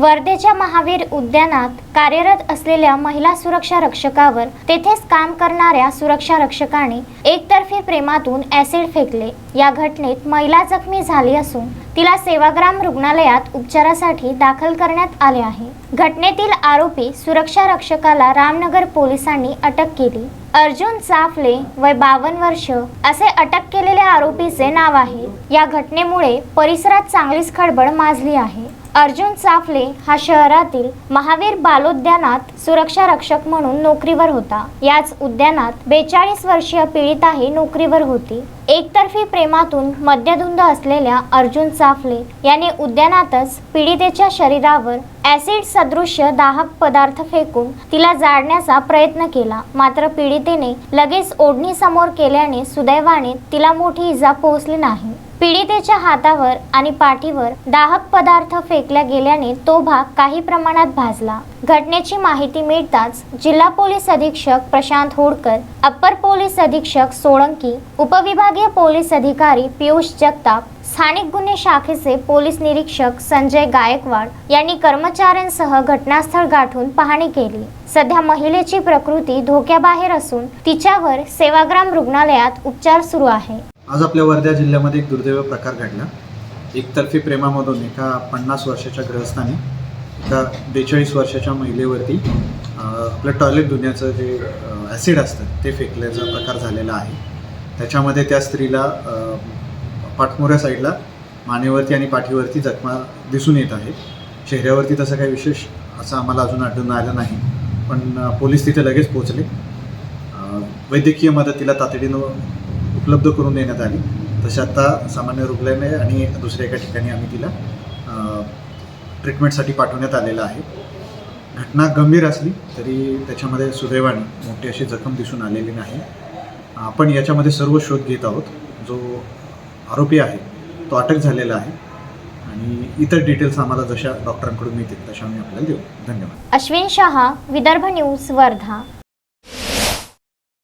वर्धेच्या महावीर उद्यानात कार्यरत असलेल्या महिला सुरक्षा रक्षकावर तेथेच काम करणाऱ्या सुरक्षा रक्षकाने एकतर्फी प्रेमातून ऍसिड फेकले. या घटनेत महिला जखमी झाली असून तिला सेवाग्राम रुग्णालयात उपचारासाठी दाखल करण्यात आले आहे. घटनेतील आरोपी सुरक्षा रक्षकाला रामनगर पोलिसांनी अटक केली. अर्जुन चाफले वय बावन्न वर्ष असे अटक केलेल्या आरोपीचे नाव आहे. या घटनेमुळे परिसरात चांगलीच खळबळ माजली आहे. अर्जुन चाफले हा शहरातील महावीर बालोद्यानात सुरक्षा रक्षक म्हणून नोकरीवर होता. याच उद्यानात बेचाळीस वर्षीय पीडिताही नोकरीवर होती. एकतर्फी प्रेमातून मद्यधुंद असलेल्या अर्जुन चाफले याने उद्यानातच पीडितेच्या शरीरावर ऍसिड सदृश्य दाहक पदार्थ फेकून तिला जाळण्याचा प्रयत्न केला. मात्र पीडितेने लगेच ओढणीसमोर केल्याने सुदैवाने तिला मोठी इजा पोहोचली नाही. पीडितेच्या हातावर आणि पाठीवर दाहक पदार्थ फेकल्या गेल्याने तो भाग काही प्रमाणात भाजला. घटनेची माहिती मिळताच जिल्हा पोलीस अधीक्षक प्रशांत होडकर अप्पर पोलीस अधीक्षक सोळंकी उपविभागीय पोलीस अधिकारी पियुष जगताप स्थानिक गुन्हे शाखेचे पोलीस निरीक्षक संजय गायकवाड यांनी कर्मचाऱ्यांसह घटनास्थळ गाठून पाहणी केली. सध्या महिलेची प्रकृती धोक्याबाहेर असून तिच्यावर सेवाग्राम रुग्णालयात उपचार सुरू आहे. आज आपल्या वर्धा जिल्ह्यामध्ये एक दुर्दैव प्रकार घडला. एकतर्फी प्रेमामधून एका पन्नास वर्षाच्या ग्रहस्थाने एका बेचाळीस वर्षाच्या महिलेवरती आपलं टॉयलेट धुण्याचं जे ॲसिड असतं ते फेकल्याचा प्रकार झालेला आहे. त्याच्यामध्ये त्या स्त्रीला पाठमोऱ्या साईडला मानेवरती आणि पाठीवरती जखमा दिसून येत आहे चेहऱ्यावरती तसं काही विशेष असं आम्हाला अजून आढळून आलं नाही पण पोलीस तिथे लगेच पोहोचले. वैद्यकीय मदतीला तातडीनं उपलब्ध करून देण्यात आली. तसे आता सामान्य रुग्णालय आणि दुसऱ्या एका ठिकाणी आम्ही तिला ट्रीटमेंटसाठी पाठवण्यात आलेलं आहे. घटना गंभीर असली तरी त्याच्यामध्ये सुदैवाने मोठी अशी जखम दिसून आलेली नाही. आपण याच्यामध्ये सर्व शोध घेत आहोत. जो आरोपी आहे तो अटक झालेला आहे. आणि इतर डिटेल्स आम्हाला जशा डॉक्टरांकडून मिळतील तशा आम्ही आपल्याला देऊ. धन्यवाद. अश्विन शहा विदर्भ न्यूज वर्धा.